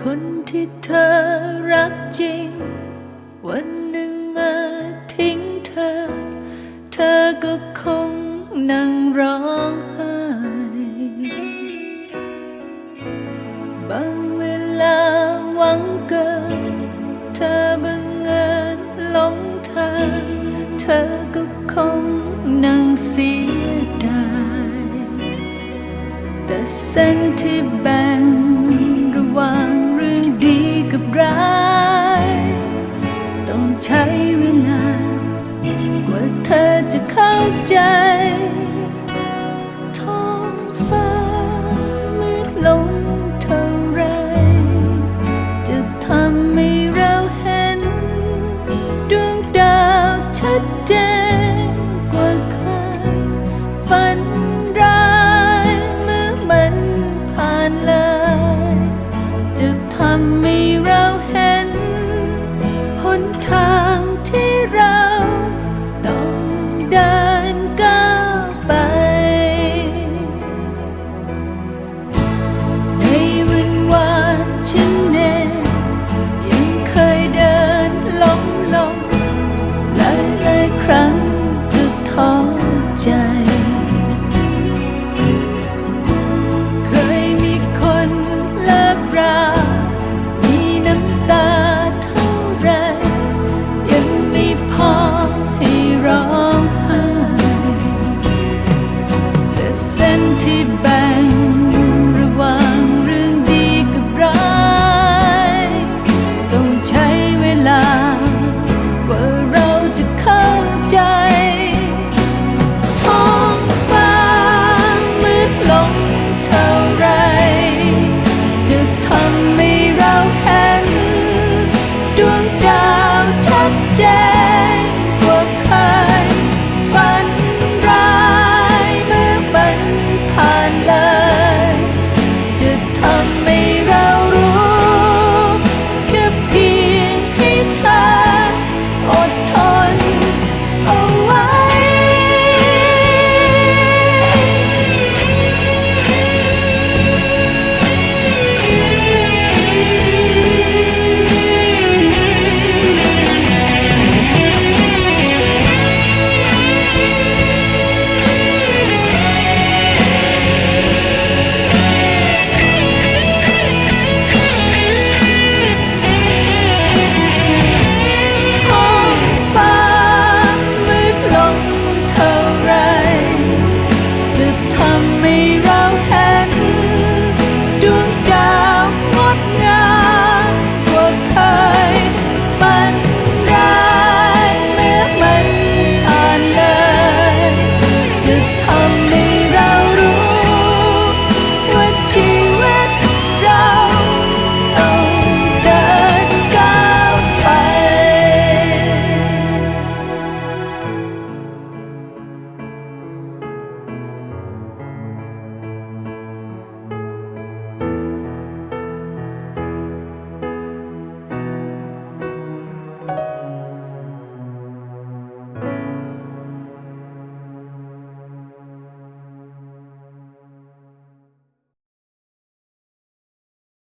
คนที่เธอรักจริง วันหนึ่งมาทิ้งเธอ เธอก็คงนั่งร้องไห้บางเวลาหวังเกิน เธอบังเอิญหลงทางเธอก็คงนั่งเสียดายแต่เส้นที่แบ่ง just